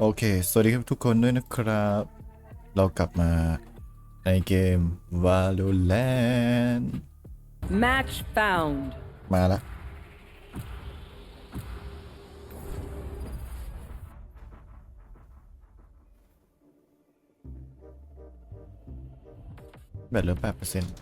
โอเค สวัสดีครับทุกคนด้วยนะครับ เรากลับมาในเกม Valorant Match found. มาละแบตเหลือแปดเปอร์เซ็นต์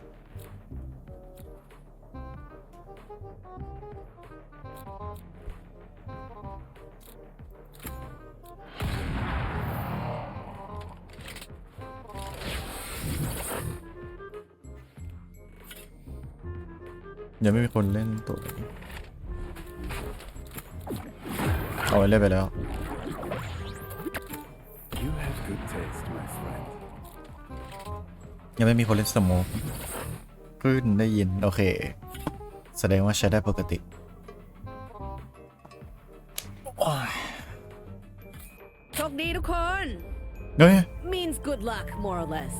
ยังไม่มีคนเล่นตัวนี้เอาไว้เล่นไปแล้ว You have good taste, my friend. ยังไม่มีคนเล่นสโมกขึ้นได้ยิน โอเค แสดงว่าใช้ได้ปกติโอ้ยโชคดีทุกคน เฮ้ย means good luck more or less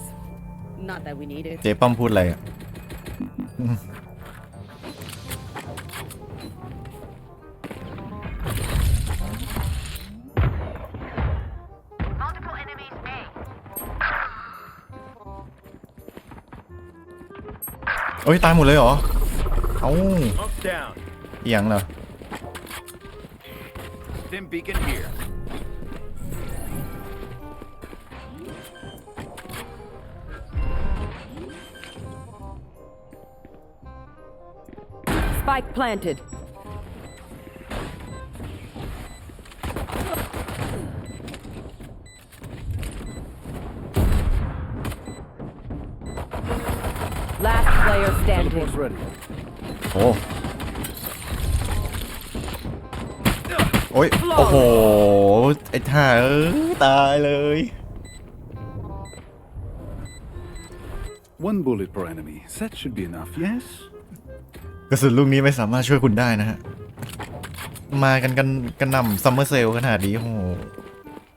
not that we need it เจ๊ป้อมพูดอะไรอะ โอ้ยตายหมดเลยเหรอ เอ้า Up down. เอียงเหรอ player standing Teleport's ready. โอ้โอ้ยโอ้โห ไอ้ท่าเอ้ยตายเลย One bullet per enemy. That should be enough, yes? กระสุนลูกนี้ไม่สามารถช่วยคุณได้นะฮะ มากันกันกันนำซัมเมอร์เซลขนาดนี้โอ้โห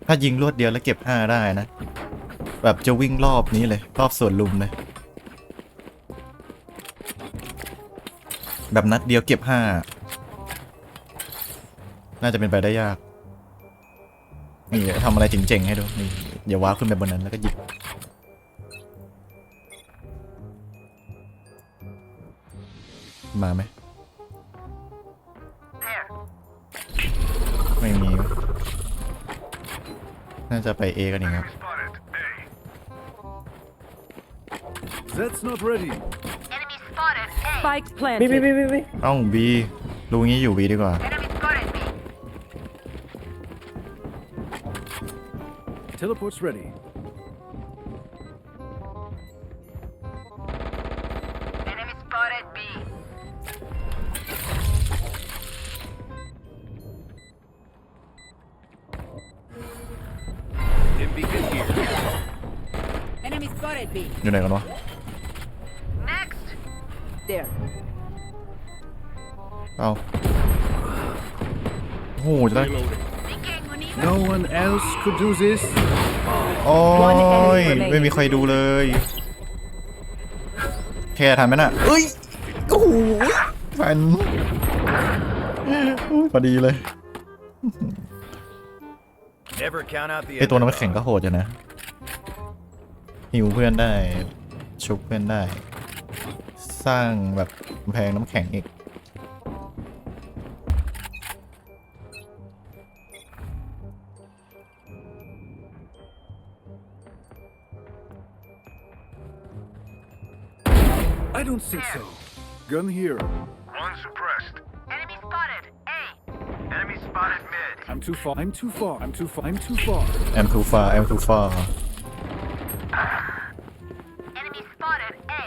ถ้ายิงรวดเดียวแล้วเก็บ5ได้นะ แบบจะวิ่งรอบนี้เลย รอบสวนลุมเลย แบบนัดเดียวเก็บ5น่าจะเป็นไปได้ยากนี่ทำอะไรเจ๋งๆให้ดูนี่อย่าว้าขึ้นไปบนนั้นแล้วก็หยิบมาไหมไม่มี น่าจะไปเอกันอีกครับ That's not ready. Enemy spotted A. spike planted เอ้าบีรู้งี้อยู่บีดีกว่า Enemy spotted B. Teleport's ready. Could do this. โอ้ One ย enemy remaining ไม่มีใครดูเลย แค่ทันไหมน่ะเอ้ยโอ้โหทันพอดีเลย Never count out the ไอตัวน้ำแข็งก็โหดอยู่นะหิวเพื่อนได้ ชุบเพื่อนได้ สร้างแบบกำแพงน้ำแข็งอีก Gun here. One suppressed. Enemy spotted A. Enemy spotted mid. I'm too far. I'm too far. I'm too far. I'm too far. I'm too far I'm too far Enemy spotted A.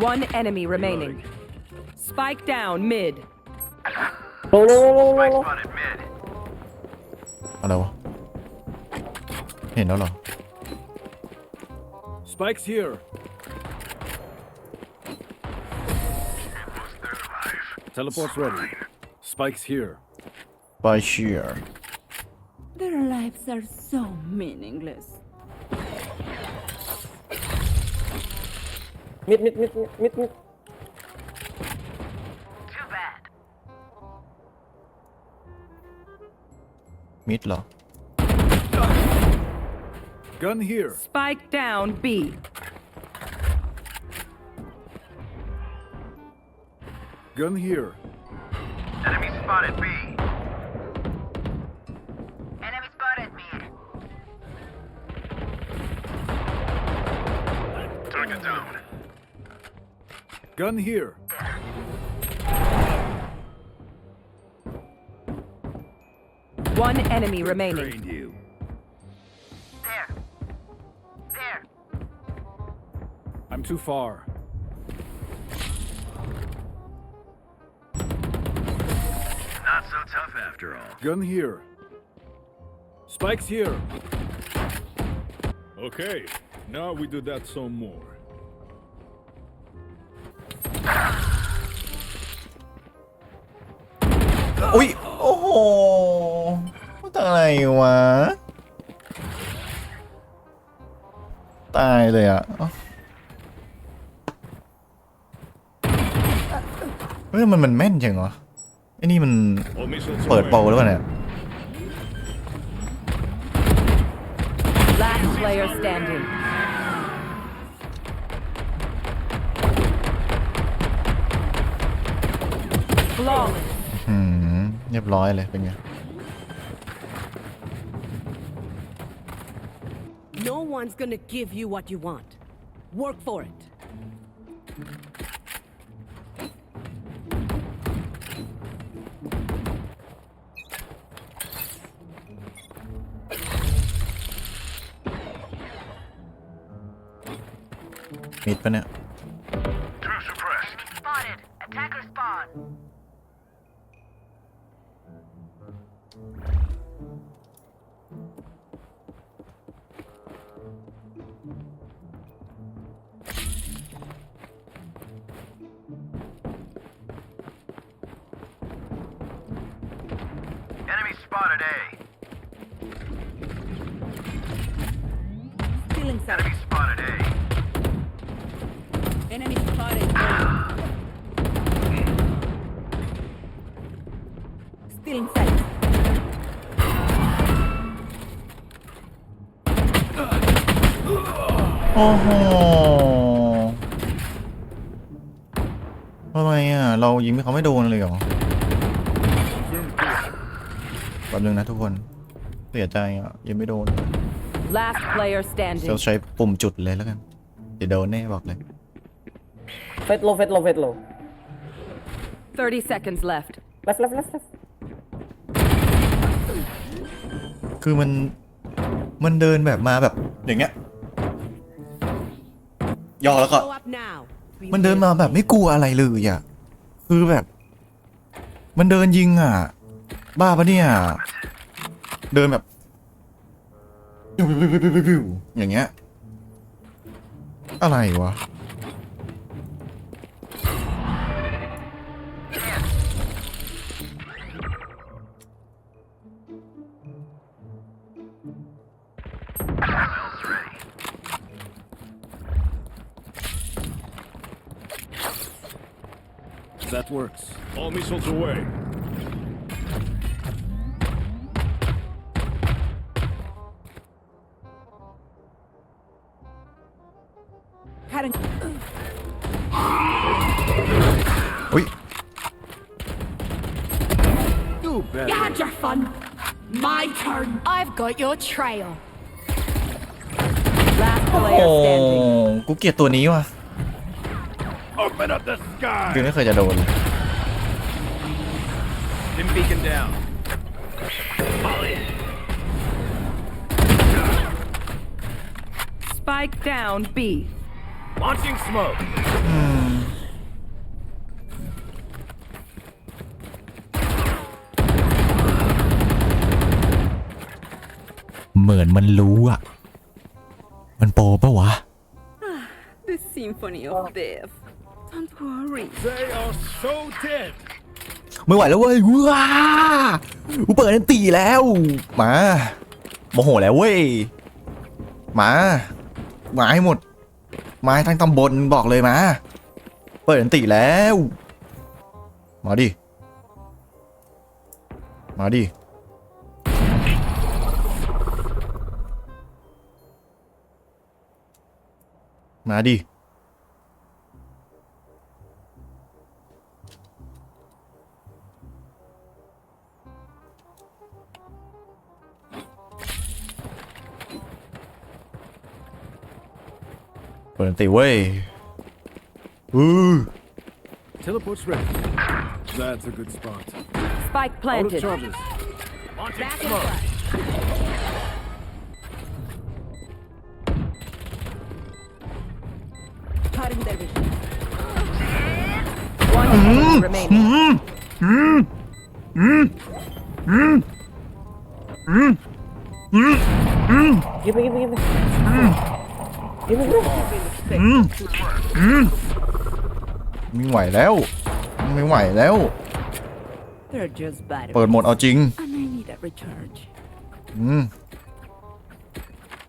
one enemy remaining spike down mid Spike spotted mid. อะไรวะ เห็นแล้วเหรอ Spike's here. Teleport's ready. Spike's here. By sheer. Their lives are so meaningless. Mid, mid, mid, mid, mid, mid. Mid lah. Gun here. Spike down B. Gun here. Enemy spotted B. Enemy spotted mid. Target down. Gun here. One enemy remaining. I'm too far. Not so tough after all. Gun here. Spikes here. Okay, now we do that some more. อุ้ย โอ้โหตายวะ ตายเลยอ่ะ เอ้าเฮ้ยมันมันแม่นจังเหรอไอ้นี่มัน All missiles เปิดโปรแล้วป่ะเนี่ย Last player standing. Flawless. อืมเรียบร้อยเลยเป็นไง No one's gonna give you what you want. Work for it. มิดปะเนี่ย Two suppressed. Enemy spotted. Attacker spawn. Enemy spotted A. Still inside. Enemy spotted A. โอ้โหทำไมอะ เรายิงไม่เขาไม่โดนเลยเหรอแป๊บนึงนะทุกคน เสียใจอะยิงไม่โดน Last player เซ standing. ลใช้ปุ่มจุดเลยแล้วกันเดี๋ยวโดนแน่บอกเลยเฟสโลเฟสโลเฟสโล30 seconds left. เลฟเลฟเลฟเลฟคือมัน มันเดินแบบมาแบบอย่างเงี้ย ย่อแล้วก็ Go up now. มันเดินมาแบบไม่กลัวอะไรเลยอะคือแบบ มันเดินยิงอะ บ้าปะเนี่ย เดินแบบอย่างเงี้ย อะไรวะ works. All missiles away. Karen, อุ้ย Do better. you had your fun. My turn. I've got your trail. Last โอ้ player standing. กูเกลียดตัวนี้ว่ะ Open up the sky. คือไม่เคยจะโดนเลย Dim beacon down. Spike down B. Launching smoke. เหมือนมันรู้อ่ะ มันโปรปะวะ The symphony of death. Don't worry. They are so dead. ไม่ไหวแล้วเว้ยว้ากูเปิดนันตีแล้วมาโมโหแล้วเว้ยมามาให้หมดมาทั้งตำบลบอกเลยมาเปิดนันตีแล้วมาดิมาดิมาดิ เปิดอันติเว้ยอือ Teleport's ready. That's a good spot. Spike Out of planted. charges. Back in front. Cutting their vision. One enemy remaining. Give me, give me, give me. Give me, give me. ไม่ไหวแล้ว ไม่ไหวแล้ว They're just bad. เปิดโหมดเอาจริง And I need a recharge. อืม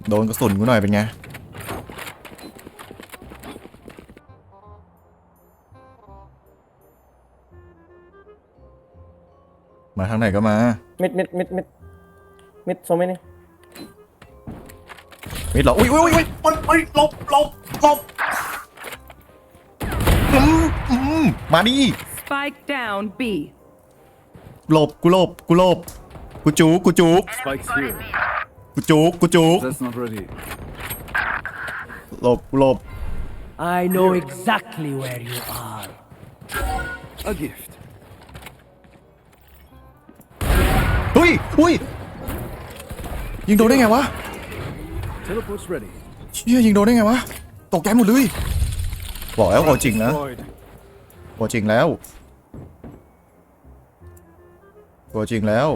โดนกระสุนกูหน่อยเป็นไงมาทางไหนก็มา Mid, mid, mid, mid. Mid, so many. มิด เหรออุ้ยอุ้ยอุ้ยอุ้ยมันไปหลบหลบหลบอืมอืมมาดิ Spike down B. หลบกูหลบกูหลบกูจูกกูจูก Spike's here. กูจูกกูจูก That's not ready. หลบกูหลบ I know exactly where you are. A gift. เฮ้ยอุ้ยยิงโดนได้ไงวะ Teleport's ready. เชี่ยยิงโดนได้ไงวะตกใจหมดเลยบอกแล้วเอาจริงนะ Destroyed. ตัวจริงแล้ว ตัวจริงแล้ว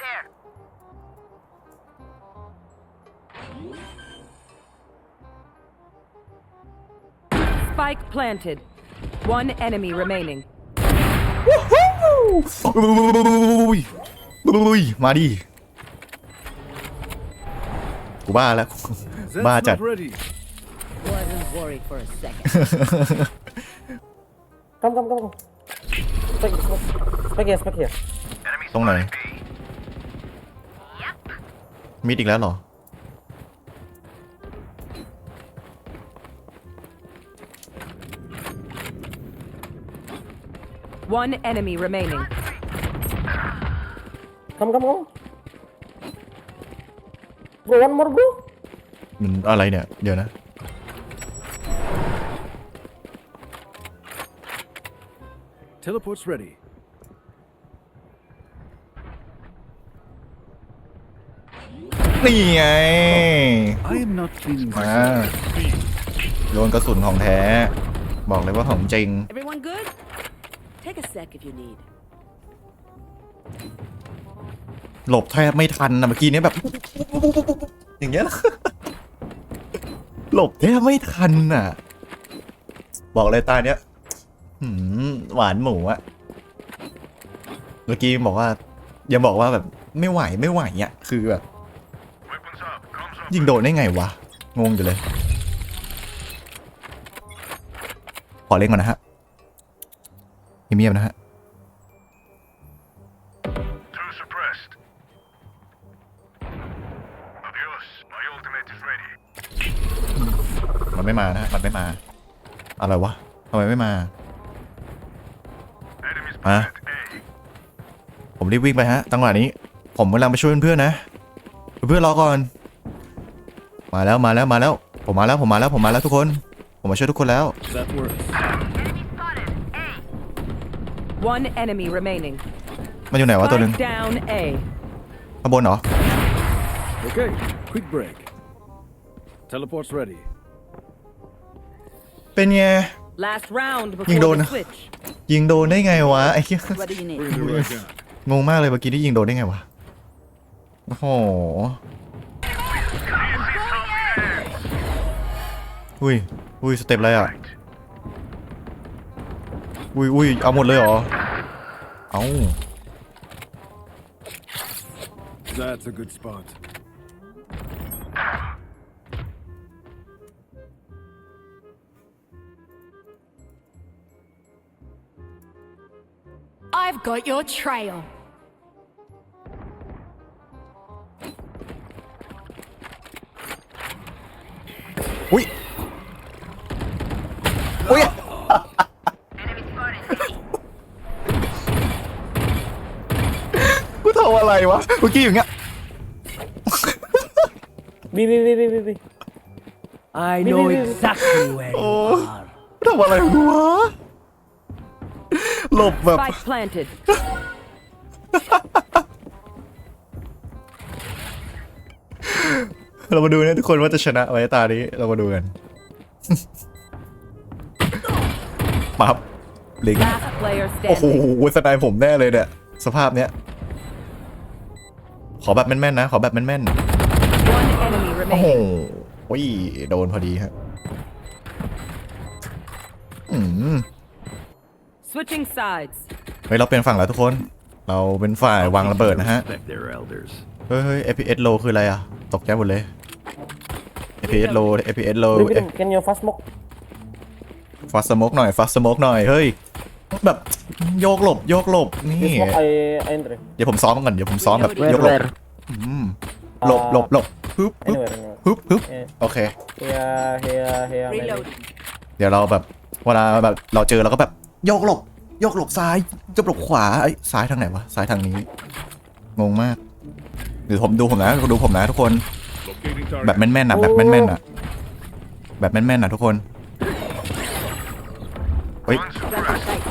There. Spike planted. One enemy remaining. มาดิกูบ้าแล้วบ้าจัด Wasn't worried for a second. กำกำกำกำไปไปเกียร์ไปเกียร์ตรงไหนมิดอีกแล้วเหรอ One enemy remaining. Come, come, come. Bro, one more, bro. มันอะไรเนี่ย เดี๋ยวนะ Teleport's ready. นี่ไง I am not cleaning มา myself. โดนกระสุนของแท้ บอกเลยว่าของจริง Everyone good? Take a sec if you need. หลบแทบไม่ทันนะเมื่อกี้เนี้ยแบบ อย่างเงี้ยหลบแทบไม่ทันอะ บอกเลยตาเนี้ยหืมหวานหมูอะเมื่อกี้บอกว่ายังบอกว่าแบบไม่ไหวไม่ไหวอะคือแบบ ยิงโดนได้ไงวะ งงอยู่เลย ขอเล่นก่อนนะฮะ เงียบๆนะฮะ Two suppressed. Adios. My ultimate is ready. มันไม่มานะฮะมันไม่มา อะไรวะทำไมไม่มา Enemies Huh? spotted A. ผมรีบวิ่งไปฮะจังหวะนี้ ผมกำลังไปช่วยเพื่อนๆนะ เพื่อนๆรอก่อน มาแล้วมาแล้วมาแล้ว ผมมาแล้วผมมาแล้วผมมาแล้วทุกคน ผมมาช่วยทุกคนแล้ว One enemy remaining. มันอยู่ไหนวะตัวหนึ่ง Spike down A. ข้างบนเหรอ Okay, quick break. Teleport's ready. เป็นไง Last round Nhìn before đồn the à? switch. ยิงโดนได้ไงวะไอ้เหี้ย What do you need? Bring the right gun. งงมากเลยเมื่อกี้ที่ยิงโดนได้ไงวะ โอ้โห อุ้ย อุ้ย สเต็ปอะไรอะ อุ้ยอุ้ยเอาหมดเลยเหรอ เอา That's a good spot. I've got your trail. Wait. ทำอะไรวะเมื่อกี้อย่างเงี้ย B B B B B B I know exactly where you Oh. are. ทำอะไรของกูวะหลบแบบ Spike planted. เรามาดูนะทุกคนว่าจะชนะไว้ตานี้เรามาดูกัน ปั๊บลิง Last player โอ้โห standing. สไนายผมแน่เลยเนี่ย สภาพเนี้ย ขอแบบแม่นๆนะ ขอแบบแม่น One enemy ๆโอ้โห remaining. อุ้ยโดนพอดีฮะอืม Switching sides. เฮ้ยเราเป็นฝั่งแล้วทุกคน เราเป็นฝ่ายวางระเบิดนะฮะ Respect their elders. เฮ้ยเฮ้ย FPS low คืออะไรอะ ตกใจหมดเลย FPS low FPS low B B can you fast smoke ฟาสโมกหน่อยฟาสโมกหน่อย เฮ้ย แบบ โยกหลบโยกหลบนี่ you smoke I I enter เดี๋ยวผมซ้อมก่อนเดี๋ยวผมซ้อมแบบ Where, ยกหลบ where? อืมหลบหลบหลบฮึบฮึบ anywhere anywhere ฮึบฮึบเอ๊ะโอเค here here here maybe. Reload. เดี๋ยวเราแบบเวลาแบบเราเจอเราก็แบบโยกหลบโยกหลบซ้ายจะหลบขวาไอ้ยซ้ายทางไหนวะซ้ายทางนี้งงมากเดี๋ยวผมดูผมนะดูผมนะทุกคน Locating target. แบบแม่นๆนะแบบแม่นๆนะแบบแม่นๆนะทุกคนเฮ้ย One suppressed.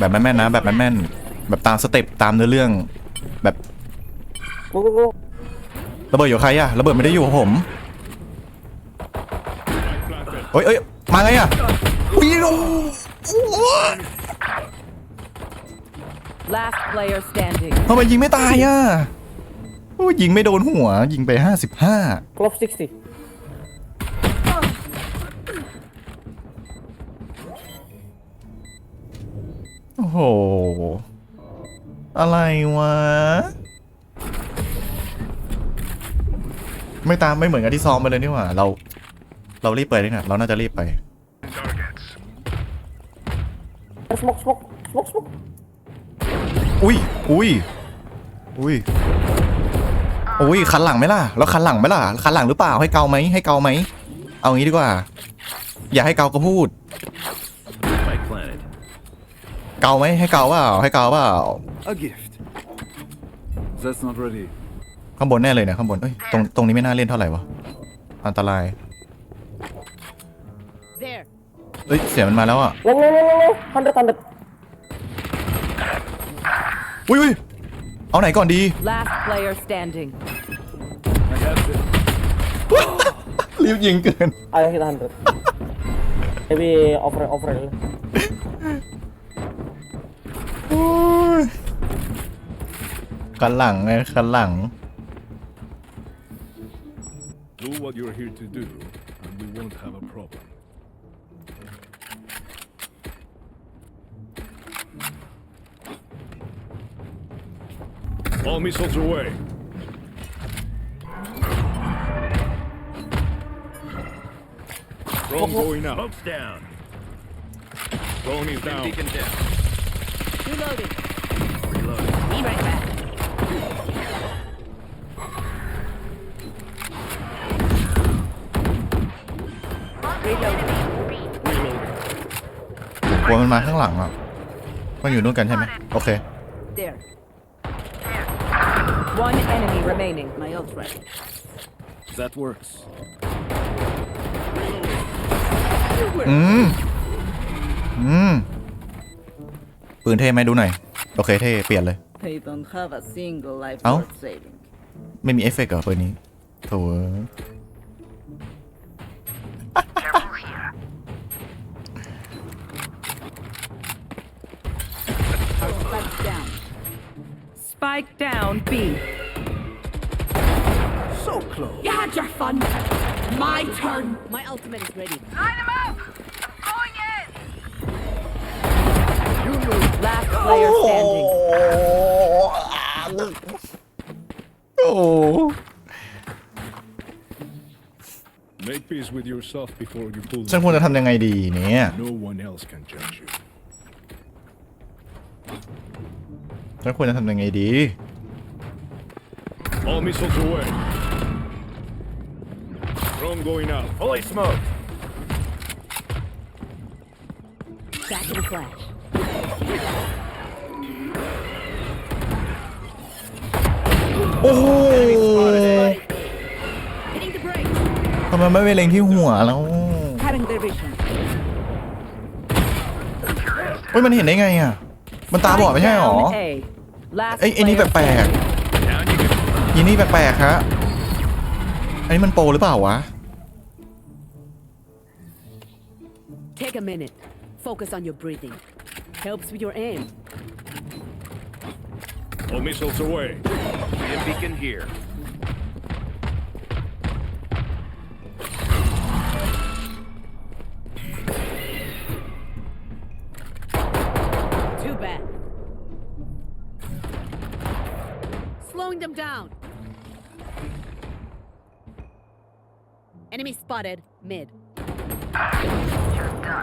แบบแม่นๆนะ แบบแม่นๆแบบตามสเต็ปตามเนื้อเรื่องแบบ go go go ระเบิดอยู่กับใครอะระเบิดไม่ได้อยู่กับผมเฮ้ยเอ้ยมาไงอะอุ้ยโอ้ Last player standing. ทำไมยิงไม่ตายอะโอ้ยยิงไม่โดนหัวยิงไปห้าสิบห้า close 60โอ้ โห อะไรวะ ไม่ตามไม่เหมือนกับที่ซ้อมไปเลยนี่หว่า เรา เรารีบไปนี่นะเราน่าจะรีบไป Targets. smoke smoke smoke smoke อุ้ยอุ้ยอุ้ยอุ้ยคันหลังไหมล่ะ แล้วคันหลังไหมล่ะ คันหลังหรือเปล่า ให้เกาไหม ให้เกาไหม เอางี้ดีกว่า อย่าให้เกาก็พูด Spike planted. เกาไหมให้เกาเปล่าให้เกาเปล่า A gift. That's not ready. ข้างบนแน่เลยเนี่ยข้างบนเอ้ยตรงตรงนี้ไม่น่าเล่นเท่าไหร่วะอันตราย There. เอ้ยเสียงมันมาแล้วอะ low low low low low 100 100อุ้ยอุ้ยเอาไหนก่อนดี Last player standing. I have this. รีบยิงเกิน I hit 100 maybe over over คันหลังไงคันหลัง Do what you're here to do, and we won't have a problem. All missiles away. Drone going out. Smoke's down. Drone is down. Reloading. Reloading. กลัวมันมาข้างหลังอะมันอยู่นู่นกันใช่ไหมโอเค There. One enemy remaining. My ult ready. That works. อืม อืม ปืนเท่ไหมดูหน่อย โอเคเท่ เปลี่ยนเลย They don't have a single life Oh. worth saving. ไม่มีเอฟเฟกต์เหรอปืนนี้โถ Spike down B. So close. You had your fun. My turn. My ultimate is ready. Line them up. Going in. Last player standing. โอ้ Make peace with yourself before you pull ฉันควรจะทำยังไงดีเนี่ย No one else can judge you. ฉันควรจะทำยังไงดี All missiles away. Drone going out. Fully smoked. Back in a flash. โอ้โห Hitting the brakes. ทำไมไม่ไปเล็งที่หัวแล้ว Cutting their vision. เฮ้ยมันเห็นได้ไงอะ มันตาบอดไม่ใช่หรอ Down A. Last ไอ้ไอ้นี่ player แปลก Down you go. ๆอีนี่แปลกๆฮะอันนี้มันโปรหรือเปล่าวะ Take a minute. Focus on your breathing. Helps with your aim. All missiles away. Beam beacon here. Down. Enemy spotted. Mid.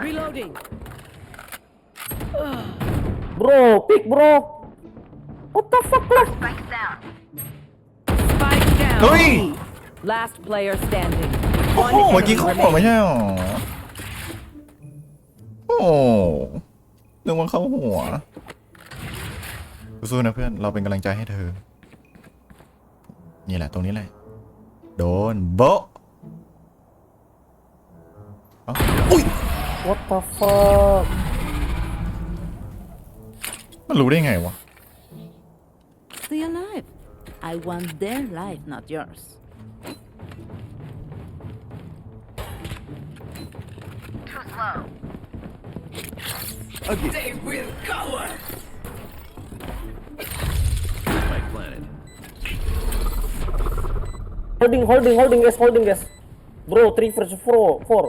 Reloading. Bro, pick, bro. What the fuck, bro? Spikes down. Spike down. Oi! B. Last player standing. โอ้โห One เมื่อกี้ enemy เขาบอกไม่ remaining. ใช่หรอ โอ้โหเรื่องว่าเข้าหัว สู้ๆนะเพื่อน เราเป็นกำลังใจให้เธอ นี่แหละ ตรงนี้แหละโดนโบะเอ้าอุ้ย What the fuck? มันรู้ได้ไงวะ Stay alive. I want their life, not yours. Too slow. My Holding, holding, holding, yes, holding, yes. Bro, three versus four, four.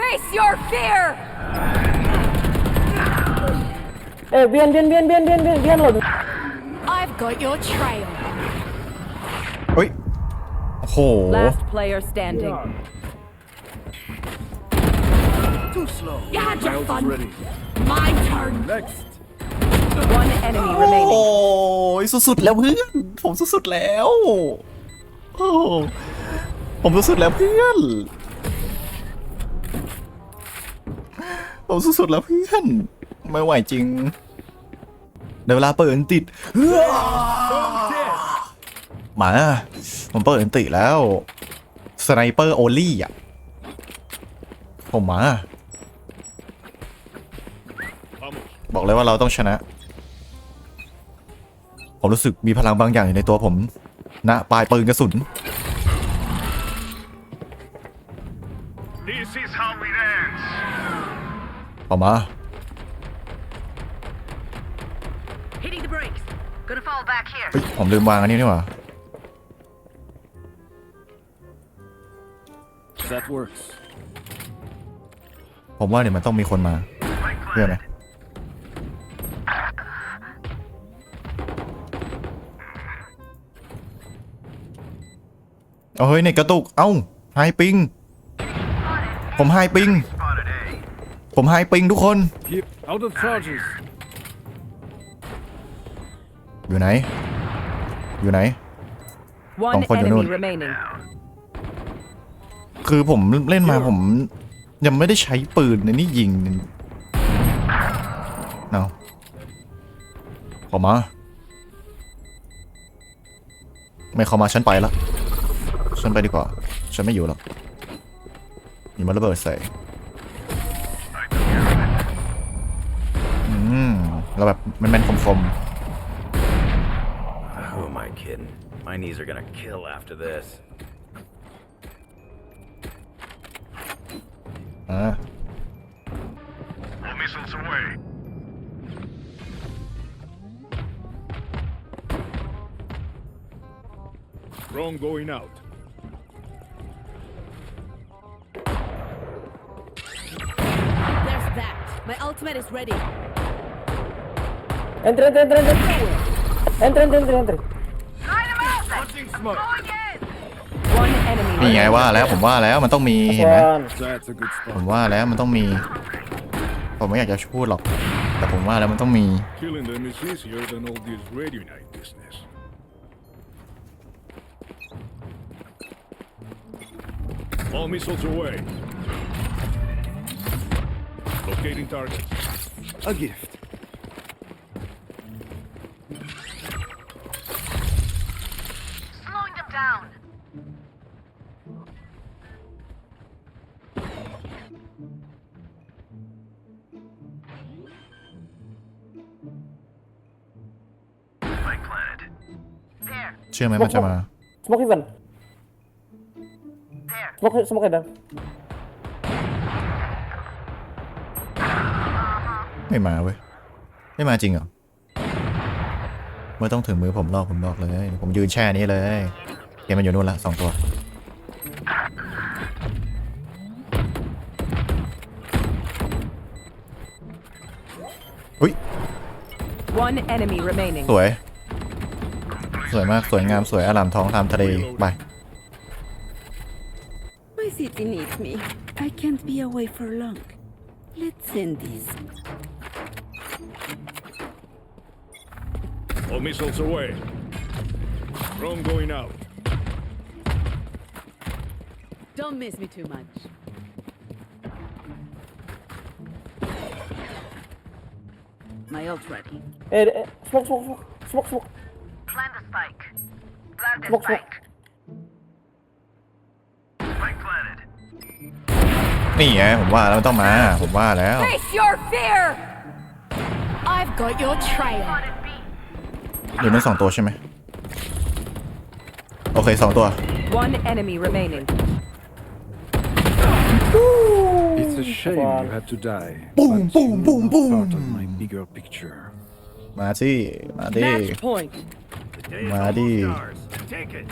Face your fear. Eh, behind, behind, behind, behind, behind, behind, behind, lo. I've got your trail. เฮ้ย โอ้โห Last player standing. You had your Miles fun. is ready. My turn. Next. One enemy โอ้ remaining. ยสุดๆแล้วเพื่อน ผมสุดๆแล้ว โอ้ผมสุดๆแล้วเพื่อน ผมสุดๆแล้วเพื่อน ไม่ไหวจริง เดี๋ยวเวลาเปิดอันติด มา ผมเปิดอันติแล้ว สไนเปอร์โอลี่อะ ผมมา บอกเลยว่าเราต้องชนะ ผมรู้สึกมีพลังบางอย่างอยู่ในตัวผม ณปลายปืนกระสุน This is how it ends. ออกมา Hitting the brakes. Gonna fall back here. เฮ้ยผมลืมวางอันนี้นี่หว่า That works. ผมว่าเดี๋ยวมันต้องมีคนมา เพื่อนไหม เอาเฮ้ยในกระตุก เอ้าไฮปิง ผมไฮปิง ผมไฮปิงทุกคน Keep out of charges. อยู่ไหน อยู่ไหน One Không, không cho enemy luôn. remaining. คือผมเล่นมาผม ยังไม่ได้ใช้ปืนในนี่ยิงเนาขอมา ไม่เข้ามาฉันไปละ ฉันไปดีกว่า ฉันไม่อยู่แล้วมีมันระเบิดใส่อืมเราแบบแมนๆคม Who am I kidding? My knees are gonna kill after this. ๆอ่า All missiles away. Drone going out. My ultimate is ready. Enter, enter, enter, enter. Enter, enter, enter, enter. Line them out. Going in. One enemy นี่ไง remaining. ว่าแล้วผมว่าแล้วมันต้องมีเห็นไหม One. That's a good ผม spot. ว่าแล้วมันต้องมี ผมไม่อยากจะพูดหรอก แต่ผมว่าแล้วมันต้องมี Killing them is easier than all this radio night business. All missiles away. Locating targets. A gift. Slowing them down. Spike planted. There, เชื่อไหมมันจะมา Smoke even. there. Smoke, smoke even. ไม่มาเว้ย ไม่มาจริงเหรอไม่ต้องถึงมือผมหรอกผมบอกเลย ผมยืนแช่นี้เลยเกมมันอยู่นู่นละสองตัวอุ้ย One enemy remaining. สวย สวยมากสวยงามสวยอลามท้องตามทะเลไป My city needs me. I can't be away for long. Let's end this. All missiles away. Drone going out. Don't miss me too much. My ult ready. Eh, eh, smoke, smoke, smoke. Smoke, smoke. Plant the spike. Plant the Smoke, smoke. spike. Spike planted. นี่ไงผมว่าแล้วมันต้องมา ผมว่าแล้ว Face your fear! I've got your trail. Spotted B. อยู่นั่นสองตัวใช่ไหมโอเคสองตัว One enemy remaining. It's a shame Wow. you had to die. Boom, but boom, you boom, are boom. Part of my bigger picture. มาสิมาดิ Match point. มาดิ Take it.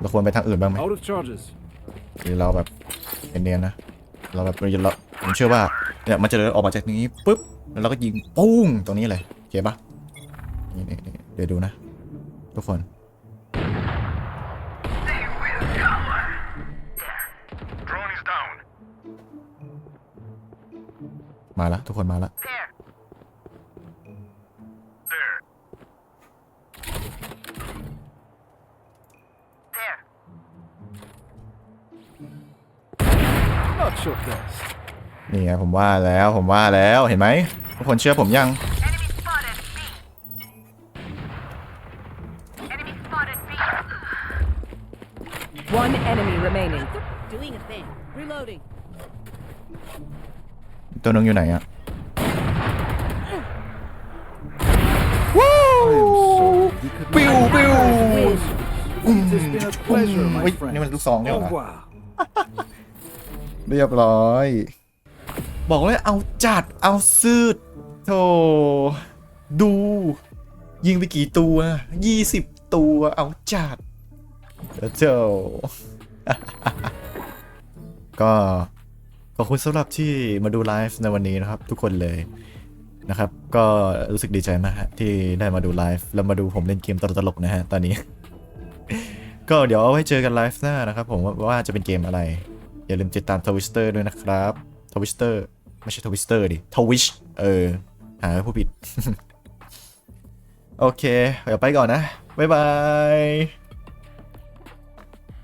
เราควรไปทางอื่นบ้างไหม Out of charges. หรือเราแบบเนียนๆนะ เราแบบเราผมเชื่อว่าเนี่ยมันจะเดินออกมาจากนี้ปุ๊บแล้วเราก็ยิงปุ้งตรงนี้เลยโอเคปะ นี่นี่นี่เดี๋ยวดูนะ ทุกคน Drone is down. มาละทุกคนมาละ There. There. There. Not your best. นี่ไงผมว่าแล้วผมว่าแล้วเห็นไหมทุกคนเชื่อผมยัง One enemy remaining. Doing a thing. Reloading. ตัวนึงอยู่ไหนอะ I am sorry. We could Pew, not- pew. It has been a pleasure, เฮ้ย my นี่มัน friend. ลูกซองเนี่ย Au เหรอ revoir. เรียบร้อย บอกเลยเอาจัดเอาซืดโธ่ดู ยิงไปกี่ตัวยี่สิบตัวเอาจัด แล้วเจ้าก็ขอบคุณสำหรับที่มาดูไลฟ์ในวันนี้นะครับ ทุกคนเลยนะครับ ก็รู้สึกดีใจมากที่ได้มาดูไลฟ์แล้วมาดูผมเล่นเกมตลกๆนะฮะตอนนี้ ก็เดี๋ยวเอาไว้เจอกันไลฟ์หน้านะครับผมว่าว่าจะเป็นเกมอะไร อย่าลืมติดตามทวิสเตอร์ด้วยนะครับทวิสเตอร์ไม่ใช่ทวิสเตอร์ดิทวิชเออ หาผู้ผิด โอเค เดี๋ยวไปก่อนนะ บ๊ายบาย